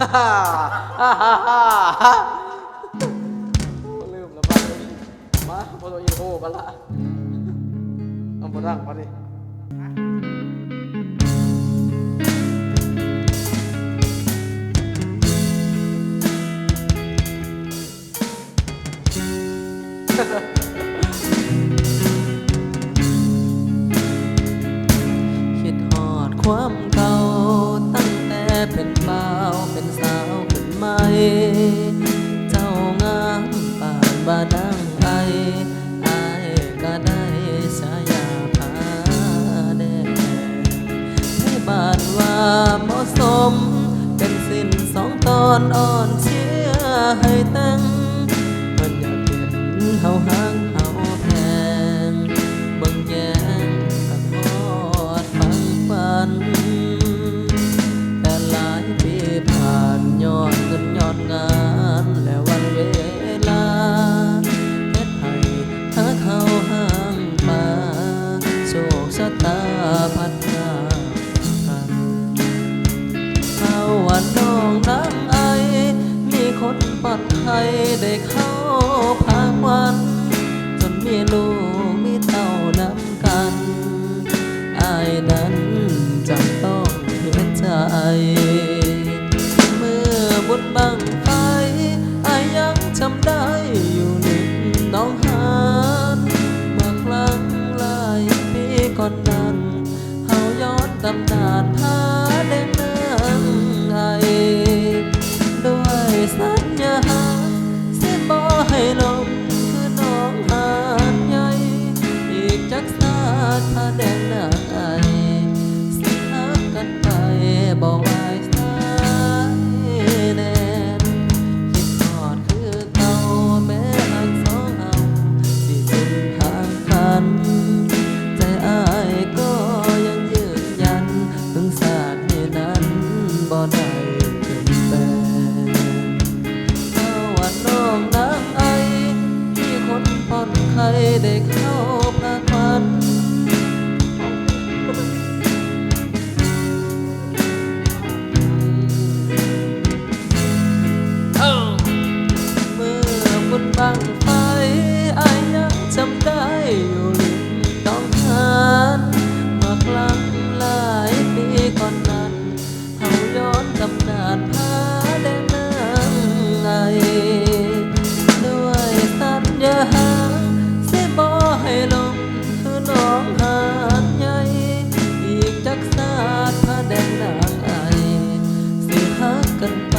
ลืมแล้วบ้านมาพอตัวอินโทรมาละเอามาดังมาดิ บานังไอไอก็ได้สายาพาแดงให้บานว่าเหมาะสม เป็นสิ้นสองตอนอ่อนเชื่อให้ตั้งมันอยากเห็นเฮาหา น้องนางไอ มีคนปลอดภัยได้เข้าพักวัน จนมีลูกมีเต้านำกันไอนั้นจำต้องเห็นใจ เมื่อบุญบังไฟอยังจำได้อยู่หนิดน้องหานเมื่อครั้งหลายปีก่อนนั้นเฮาย้อนตำนาน แดงนางไอสิหักกันไปบอกไว้สายแน่นคิดทอดคือเก่าแม้หักสองเอาสิสุดทางกัน ใจอายก็ยังยืนยัน ถึงศาสตร์นี้นั้นบ่ได้เปลี่ยนแปลงถ้าว่าน้องนางไอมีคนปลอดภัยได้เข้า บังไฟอายยังจำได้อยู่ริมต้องหานมาครั้งหลายปีก่อนนั้นเขาย้อนตำนานพาแดงนางไงด้วยสัญญาหสิบอให้ลงคือน้องหาดใหญ่อีกจักสาดาแดงนางไอสิหักกัน